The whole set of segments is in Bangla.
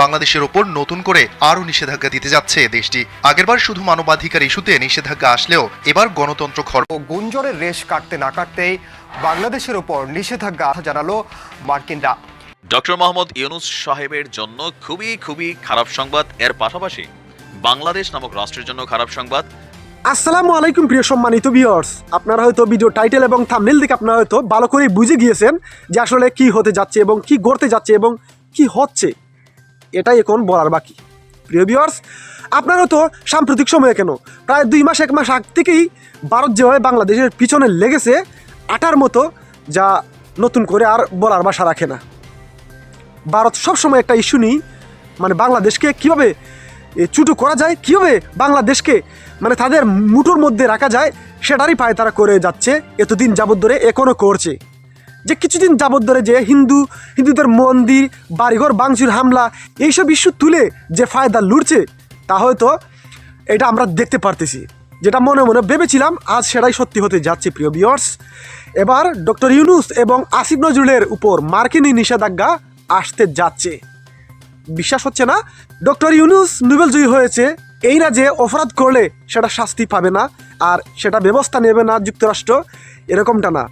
বাংলাদেশের ওপর নতুন করে আরও নিষেধাজ্ঞা দিতে যাচ্ছে দেশটি। আগেরবার শুধু মানবাধিকার ইস্যুতে নিষেধাজ্ঞা আসলেও এবার গণতন্ত্র খর্ব ও গুঞ্জনের রেশ কাটতে না কাটতেই বাংলাদেশের ওপর নিষেধাজ্ঞা জানালো মার্কিনরা ডক্টর মোহাম্মদ ইউনুস সাহেবের জন্য খুবই খুবই খারাপ সংবাদ। এর পাশাপাশি বাংলাদেশ নামক রাষ্ট্রের জন্য খারাপ সংবাদ। আসসালামু আলাইকুম প্রিয় সম্মানিত ভিউয়ার্স আপনারা হয়তো ভিডিও টাইটেল এবং থাম্বনেল দেখে আপনারা হয়তো ভালো করে বুঝে গিয়েছেন যে আসলে কি হতে যাচ্ছে এবং কি ঘটতে যাচ্ছে এবং কি হচ্ছে। এটাই এখন বলার বাকি। প্রিয় ভিউয়ার্স আপনারা তো সাম্প্রতিক সময়ে কেন? প্রায় দুই মাস, এক মাস আগ থেকেই ভারত যেভাবে বাংলাদেশের পিছনে লেগেছে, আটার মতো যা নতুন করে আর বলার বাসা রাখে না। ভারত সবসময় একটা ইস্যু নিই মানে বাংলাদেশকে কীভাবে চুটো করা যায়, কীভাবে বাংলাদেশকে মানে তাদের মুঠোর মধ্যে রাখা যায়, সেটারই পায় তারা করে যাচ্ছে, এতদিন যাবত ধরে এখনও করছে। যে কিছুদিন যাবত ধরে যে হিন্দু, হিন্দুদের মন্দির, বাড়িঘর, বাংচুর হামলা, এইসব ইস্যু তুলে যে ফায়দা লুটছে, তা হয়তো এটা আমরা দেখতে পারতেছি। যেটা মনে মনে ভেবেছিলাম, আজ সেটাই সত্যি হতে যাচ্ছে, প্রিয় বিয়ার্স এবার ডক্টর ইউনুস এবং আসিফ নজরুলের উপর মার্কিনী নিষেধাজ্ঞা আসতে যাচ্ছে। বিশ্বাস হচ্ছে না, ডক্টর ইউনুস নোবেলজয়ী হয়েছে, এই না যে অপরাধ করলে সেটা শাস্তি পাবে না, আর সেটা ব্যবস্থা নেবে না যুক্তরাষ্ট্র, এরকমটা না।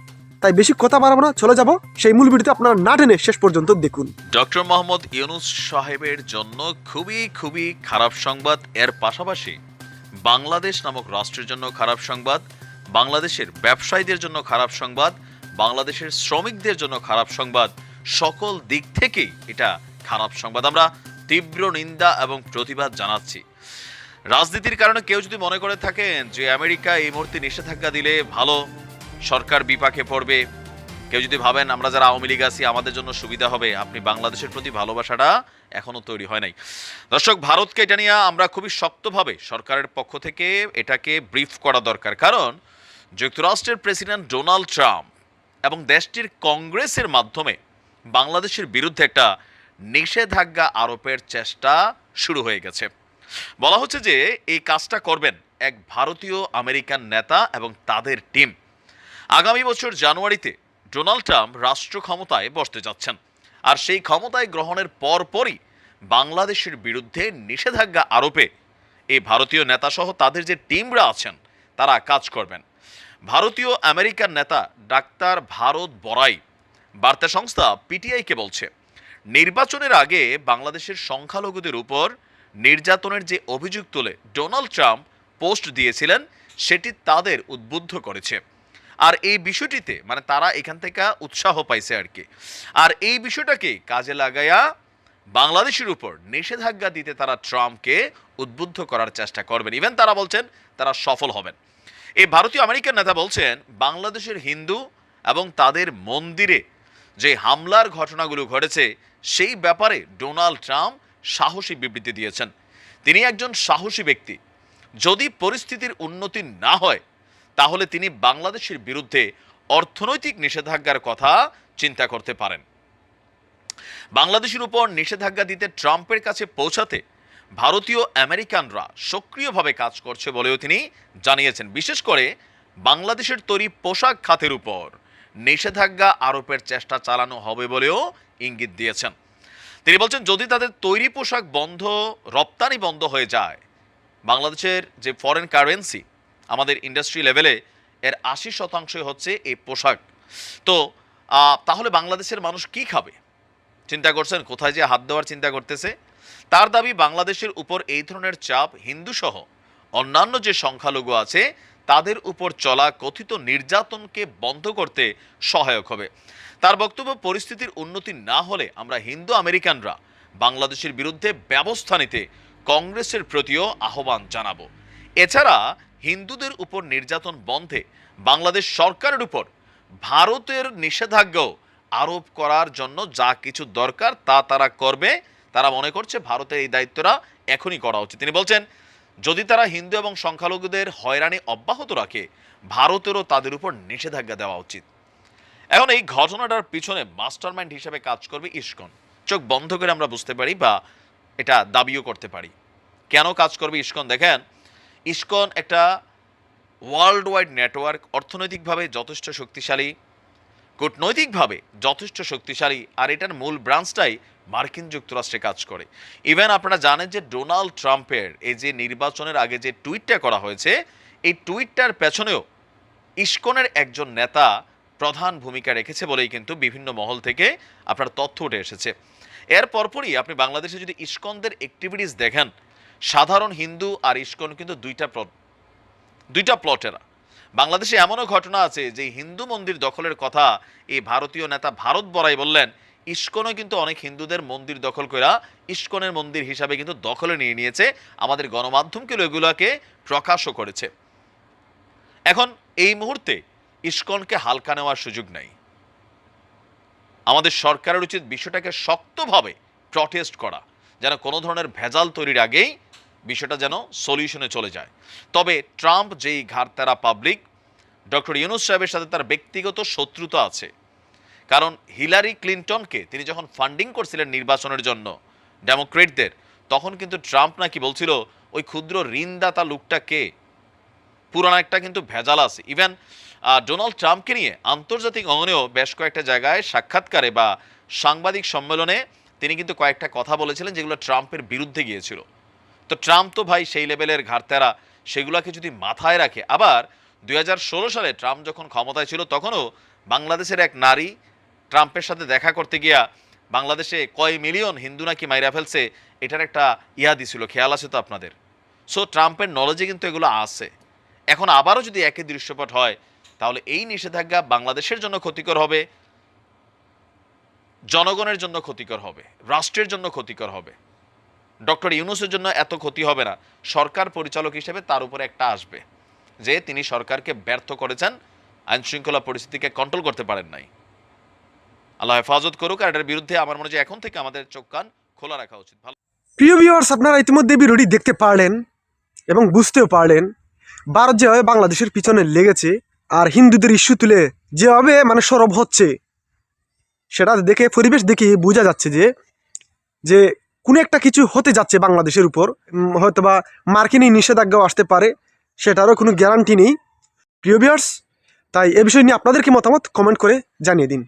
তাই বেশি কথা বাড়াবো না, চলে যাব সেই মূল ভিডিওতে আপনারা না টেনে শেষ পর্যন্ত দেখুন। ডক্টর মোহাম্মদ ইউনুস সাহেবের জন্য খুবই খুবই খারাপ সংবাদ, এর পাশাপাশি বাংলাদেশ নামক রাষ্ট্রের জন্য খারাপ সংবাদ, বাংলাদেশের ব্যবসায়ীদের জন্য খারাপ সংবাদ, বাংলাদেশের শ্রমিকদের জন্য খারাপ সংবাদ, সকল দিক থেকেই এটা খারাপ সংবাদ। আমরা তীব্র নিন্দা এবং প্রতিবাদ জানাচ্ছি। রাজনীতির কারণে কেউ যদি মনে করে থাকেন যে আমেরিকা এই মুহূর্তে নিষেধাজ্ঞা দিলে ভালো সরকার বিপাকে পড়বে। কেউ যদি ভাবেন আমরা যারা আওয়ামী লীগ আছি, আমাদের জন্য সুবিধা হবে, আপনি বাংলাদেশের প্রতি ভালোবাসাটা এখনও তৈরি হয় নাই। দর্শক, ভারতকে এটা নিয়ে আমরা খুবই শক্তভাবে সরকারের পক্ষ থেকে এটাকে ব্রিফ করা দরকার। কারণ যুক্তরাষ্ট্রের প্রেসিডেন্ট ডোনাল্ড ট্রাম্প এবং দেশটির কংগ্রেসের মাধ্যমে বাংলাদেশের বিরুদ্ধে একটা নিষেধাজ্ঞা আরোপের চেষ্টা শুরু হয়ে গেছে। বলা হচ্ছে যে, এই কাজটা করবেন এক ভারতীয় আমেরিকান নেতা এবং তাদের টিম। আগামী বছর জানুয়ারিতে ডোনাল্ড ট্রাম্প রাষ্ট্র ক্ষমতায় বসতে যাচ্ছেন। আর সেই ক্ষমতায় গ্রহণের পরপরই বাংলাদেশের বিরুদ্ধে নিষেধাজ্ঞা আরোপে এই ভারতীয় নেতাসহ তাদের যে টিমরা আছেন, তারা কাজ করবেন। ভারতীয় আমেরিকান নেতা ডাক্তার ভারত বড়াই, বার্তা সংস্থা পিটিআইকে বলছে, নির্বাচনের আগে বাংলাদেশের সংখ্যালঘুদের উপর নির্যাতনের যে অভিযোগ তুলে ডোনাল্ড ট্রাম্প পোস্ট দিয়েছিলেন, সেটি তাদের উদ্বুদ্ধ করেছে। আর এই বিষয়টিতে মানে তারা এখান থেকে উৎসাহ পাইছে আর কি। আর এই বিষয়টাকে কাজে লাগাইয়া বাংলাদেশের উপর নিষেধাজ্ঞা দিতে তারা ট্রাম্পকে উদ্বুদ্ধ করার চেষ্টা করবেন। ইভেন তারা বলছেন তারা সফল হবেন। এই ভারতীয় আমেরিকান নেতা বলছেন, বাংলাদেশের হিন্দু এবং তাদের মন্দিরে যে হামলার ঘটনাগুলো ঘটেছে, সেই ব্যাপারে ডোনাল্ড ট্রাম্প সাহসী বিবৃতি দিয়েছেন। তিনি একজন সাহসী ব্যক্তি। যদি পরিস্থিতির উন্নতি না হয় তাহলে তিনি বাংলাদেশের বিরুদ্ধে অর্থনৈতিক নিষেধাজ্ঞার কথা চিন্তা করতে পারেন। বাংলাদেশের উপর নিষেধাজ্ঞা দিতে ট্রাম্পের কাছে পৌঁছাতে ভারতীয় আমেরিকানরা সক্রিয়ভাবে কাজ করছে বলেও তিনি জানিয়েছেন। বিশেষ করে বাংলাদেশের তৈরি পোশাক খাতের উপর নিষেধাজ্ঞা আরোপের চেষ্টা চালানো হবে বলেও ইঙ্গিত দিয়েছেন। তিনি বলছেন, যদি তাদের তৈরি পোশাক বন্ধ, রপ্তানি বন্ধ হয়ে যায়, বাংলাদেশের যে ফরেন কারেন্সি আমাদের ইন্ডাস্ট্রি লেভেলে এর আশি শতাংশই হচ্ছে এই পোশাক। তো তাহলে বাংলাদেশের মানুষ কি খাবে? চিন্তা করছেন, কোথায় যে হাত দেওয়ার চিন্তা করতেছে? তার দাবি, বাংলাদেশের উপর এই ধরনের চাপ হিন্দু সহ অন্যান্য যে সংখ্যালঘু আছে, তাদের উপর চলা কথিত নির্যাতনকে বন্ধ করতে সহায়ক হবে। তার বক্তব্য, পরিস্থিতির উন্নতি না হলে আমরা হিন্দু আমেরিকানরা বাংলাদেশের বিরুদ্ধে ব্যবস্থা নিতে কংগ্রেসের প্রতিও আহ্বান জানাব। এছাড়া হিন্দুদের উপর নির্যাতন বন্ধে বাংলাদেশ সরকারের উপর ভারতের নিষেধাজ্ঞাও আরোপ করার জন্য যা কিছু দরকার তা তারা করবে। তারা মনে করছে ভারতের এই দায়িত্বটা এখনই করা উচিত। তিনি বলছেন, যদি তারা হিন্দু এবং সংখ্যালঘুদের হয়রানি অব্যাহত রাখে, ভারতেরও তাদের উপর নিষেধাজ্ঞা দেওয়া উচিত। এখন এই ঘটনাটার পিছনে মাস্টারমাইন্ড হিসেবে কাজ করবে ইস্কন। চোখ বন্ধ করে আমরা বুঝতে পারি বা এটা দাবিও করতে পারি। কেন কাজ করবে ইস্কন? দেখেন ইস্কন একটা ওয়ার্ল্ড ওয়াইড নেটওয়ার্ক অর্থনৈতিকভাবে যথেষ্ট শক্তিশালী, কূটনৈতিকভাবে যথেষ্ট শক্তিশালী, আর এটার মূল ব্রাঞ্চটাই মার্কিন যুক্তরাষ্ট্রে কাজ করে। ইভেন আপনারা জানেন যে ডোনাল্ড ট্রাম্পের এই যে নির্বাচনের আগে যে টুইটটা করা হয়েছে, এই টুইটটার পেছনেও ইস্কনের একজন নেতা প্রধান ভূমিকা রেখেছে বলেই কিন্তু বিভিন্ন মহল থেকে আপনার তথ্য উঠে এসেছে। এর পরপরই আপনি বাংলাদেশে যদি ইস্কনদের অ্যাক্টিভিটিস দেখেন সাধারণ হিন্দু আর ইস্কন কিন্তু দুইটা প্লট- দুইটা প্লটেরা বাংলাদেশে এমনও ঘটনা আছে যে হিন্দু মন্দির দখলের কথা এই ভারতীয় নেতা ভারত বড়াই বললেন, ইস্কনও কিন্তু অনেক হিন্দুদের মন্দির দখল করা ইস্কনের মন্দির হিসাবে কিন্তু দখলে নিয়ে নিয়েছে, আমাদের গণমাধ্যমকে এগুলোকে প্রকাশও করেছে। এখন এই মুহূর্তে ইস্কনকে হালকা নেওয়ার সুযোগ নাই। আমাদের সরকারের উচিত বিষয়টাকে শক্তভাবে প্রটেস্ট করা, যেন কোনো ধরনের ভেজাল তৈরির আগেই বিষয়টা যেন সলিউশনে চলে যায়। তবে ট্রাম্প যেই ঘাটতারা পাবলিক ডক্টর ইউনুস সাহেবের সাথে তার ব্যক্তিগত শত্রুতা আছে। কারণ হিলারি ক্লিনটনকে তিনি যখন ফান্ডিং করছিলেন নির্বাচনের জন্য ডেমোক্রেটদের, তখন কিন্তু ট্রাম্প নাকি বলছিল, ওই ক্ষুদ্র ঋণদাতা লোকটা কে পুরানো একটা কিন্তু ভেজাল আছে। ইভেন ডোনাল্ড ট্রাম্পকে নিয়ে আন্তর্জাতিক অঙ্গনেও বেশ কয়েকটা জায়গায় সাক্ষাৎকারে বা সাংবাদিক সম্মেলনে তিনি কিন্তু কয়েকটা কথা বলেছিলেন যেগুলো ট্রাম্পের বিরুদ্ধে গিয়েছিল। তো ট্রাম্প তো ভাই সেই লেভেলের ঘাটতেরা সেগুলোকে যদি মাথায় রাখে। আবার দু হাজার ষোলো সালে ট্রাম্প যখন ক্ষমতায় ছিল, তখনও বাংলাদেশের এক নারী ট্রাম্পের সাথে দেখা করতে গিয়া বাংলাদেশে কয় মিলিয়ন হিন্দু নাকি মাইরা ফেলছে, এটার একটা ইয়া দিছিল খেয়াল আছে তো আপনাদের? সো ট্রাম্পের নলেজে কিন্তু এগুলো আছে। এখন আবারও যদি একই দৃশ্যপট হয়, তাহলে এই নিষেধাজ্ঞা বাংলাদেশের জন্য ক্ষতিকর হবে, জনগণের জন্য ক্ষতিকর হবে, রাষ্ট্রের জন্য ক্ষতিকর হবে। ডক্টর ইউনুসের জন্য এত ক্ষতি হবে না। সরকার পরিচালক হিসেবে তার উপরে একটা আসবে যে তিনি সরকারকে ব্যর্থ করেছেন আইন শৃঙ্খলা পরিস্থিতিকে কন্ট্রোল করতে পারেন নাই। আল্লাহ হেফাজত করুক আর এটার বিরুদ্ধে আমার মনে হয় এখন থেকে আমাদের চোখ কান খোলা রাখা উচিত। ভালো প্রিয় ভিউয়ার্স আপনারা ইতিমধ্যে ভিডিওটি দেখতে পারলেন এবং বুঝতেও পারলেন ভারত যেভাবে বাংলাদেশের পিছনে লেগেছে আর হিন্দুদের ইস্যু তুলে যেভাবে মানে সরব হচ্ছে, সেটা দেখে, পরিবেশ দেখে বোঝা যাচ্ছে যে যে কোনো একটা কিছু হতে যাচ্ছে বাংলাদেশের উপর। হয়তোবা মার্কিনী নিষেধাজ্ঞাও আসতে পারে, সেটারও কোনো গ্যারান্টি নেই। প্রিয় ভিউয়ার্স তাই এ বিষয় নিয়ে আপনাদের কি মতামত? কমেন্ট করে জানিয়ে দিন।